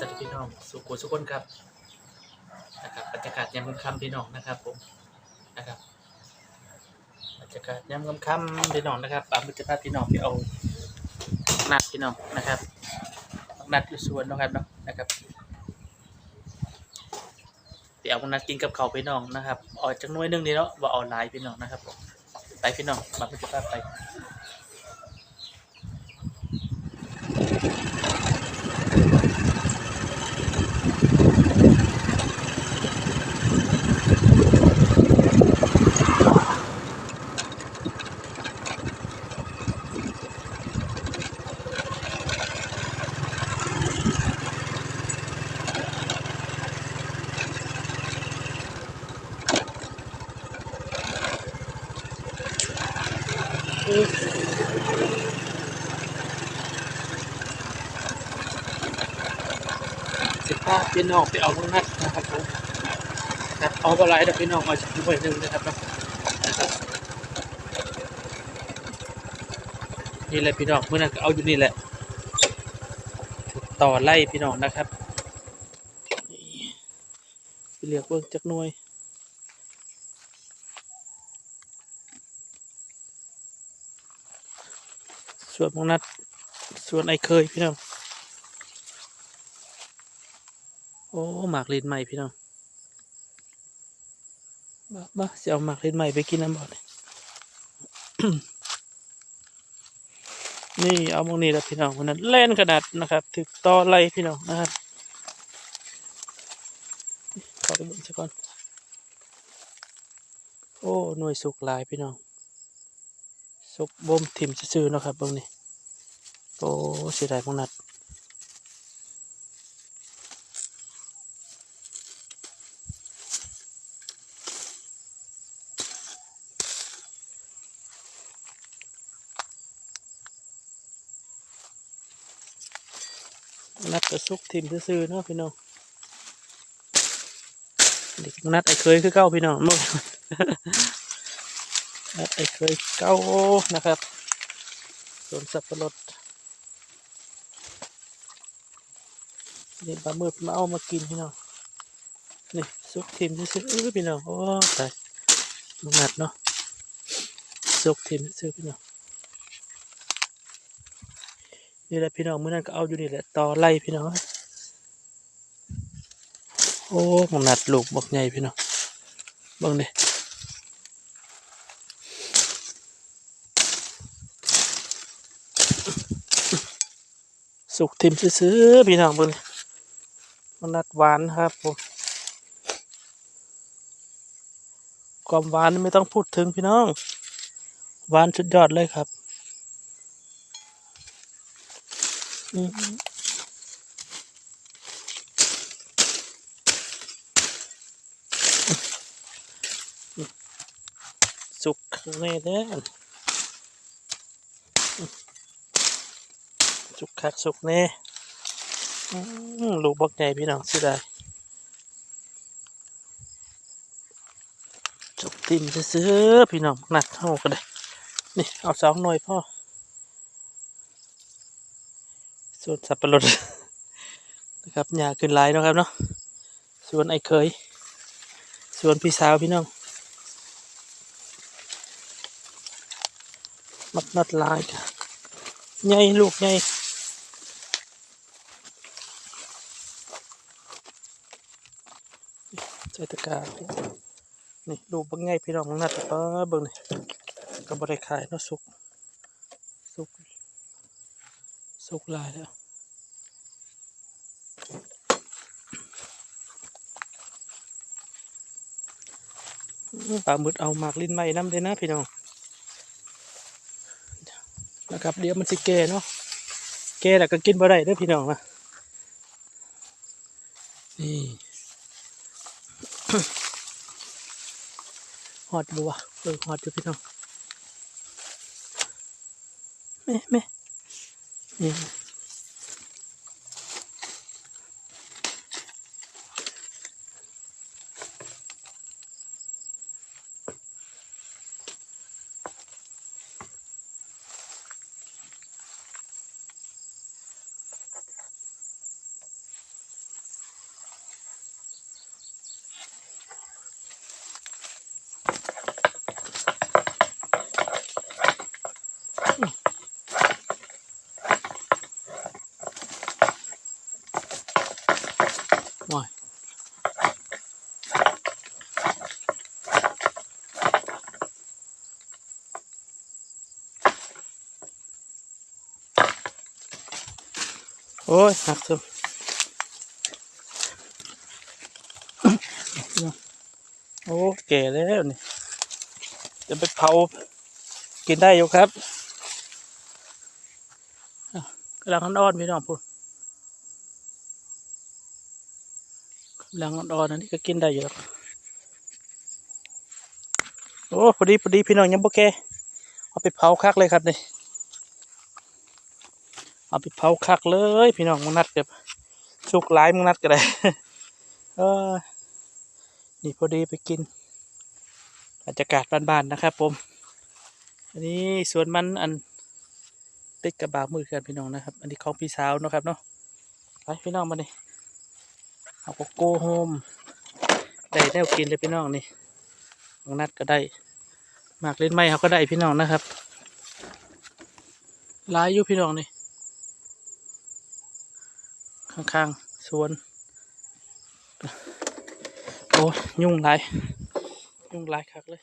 สวัสดีพี่น้องสุขุสุขคนครับนะครับบรรยากาศยามค่ำพี่น้องนะครับผมนะครับบรรยากาศยามค่ำๆพี่น้องนะครับปามุจพาพี่น้องไปเอานัดพี่น้องนะครับนัดอยู่สวนนะครับนะครับไปเอานัดกินกับเขาพี่น้องนะครับออกจากน้อยนึงนี่เนาะว่าออนไลน์พี่น้องนะครับผมไปพี่น้องปามุจพาพไป สิบห้าพี่น้องไปเอาพวกนัดนะครับผมนะครับเอาอะไรเดี๋ยวพี่น้องเอาจากหน่วยหนึ่งนะครับเนาะนะครับนี่แหละพี่น้องเมื่อนั้นก็เอาอยู่นี่แหละ ต่อไล่พี่น้องนะครับเรียกเบิ่งจากหน่วย ส่วนพวกนัดส่วนไอเคยพี่น้องโอ้หมากลิ้นใหม่พี่น้องบ้าบ้าจะเอาหมากลิ้นใหม่ไปกินน้ำบ่อนี่นี่เอามองนี่แหละพี่น้องคนนั้นเล่นขนาดนะครับถึกต่อไล่พี่น้องนะครับขอไปเบิ่งซะก่อนโอ้หน่วยสุกหลายพี่น้อง สุกบ่มถิ่มซื่อๆนะครับเบิ่งนี่โอ้เสียดายพวกนัดนัดกระซุกทิมซื่อๆเนาะพี่น้องเด็กนัดไอ้เคยคือเก้าพี่น้องนู่นนัด ไอ้เคยเก้านะครับสวนสับปะรดนี่ปลาหมึกมาเอามากินพี่น้องนี่ซุกทิมซื่อๆเออพี่น้องโอ้ตายลูกนัดเนาะซุกทิมซื่อพี่น้องนี่แหละพี่น้องเมื้อนั้นก็เอาอยู่นี่แหละต่อไล่พี่น้องโอ้ผมนัดลูกบักใหญ่พี่น้องเบิ่งดิ สุกทิมซื้อพี่น้องเบิ่งมันนัดหวานครับผมความหวานไม่ต้องพูดถึงพี่น้อง หวานสุดยอดเลยครับสุกข้างในเด้อ สุกคักสุกแน่ลูกบักใหญ่พี่น้องสิได้สุกติ่มซื้อพี่น้องหนักเท่ากันเลยนี่เอาสองหน่วยพ่อส่วนสับปะรดนะครับหญ้าขึ้นลายนะครับเนาะส่วนไอ้เคยส่วนพี่สาวพี่น้องมักนัดลายค่ะใหญ่ลูกใหญ่ ใส่ตะกานี่ลูกบักใหญ่พี่น้องนัดป้าเบิ่งนี่ก็บ่ได้ขายเนาะสุก สุก สุกลายแล้วปลาหมึดเอาหมากลิ้นไหม้น้ำเลยนะพี่น้องนะครับเดี๋ยวมันสิแก่เนาะแก่แล้วก็กินบ่ได้เด้อพี่น้องนะนี่ หอดบัวเออหอดอยู่พี่น้องแม่แม่นี่ โอ้ยหักซึมโอ้แก่แล้วนี่จะไปเผากินได้อยู่ครับกำลังอ่อนๆพี่น้องพูดกำลังอ่อนๆอันนี้ก็กินได้อยู่แล้วโอ้พอดีพอดีพี่น้องยังโอเคเอาไปเผาคักเลยครับนี่ เอาไปเผาคักเลย พี่น้องมึงนัดแบบสุกหลายมึงนัดก็ได้เออนี่พอดีไปกินบรรยากาศบ้านๆนะครับ ผม อันนี้สวนมันอันติดกับบามือกันพี่น้องนะครับ อันนี้ของพี่สาวนะครับเนาะไปพี่น้องมาดิเอาโกโก้โฮมได้แนวกินเลยพี่น้องนี่ของนัดก็ได้หมากเล่นไม้เขาก็ได้พี่น้องนะครับหลายอยู่พี่น้องนี่ ข้างๆสวน โอ้ยยุ่งหลายยุ่งหลายคักเลย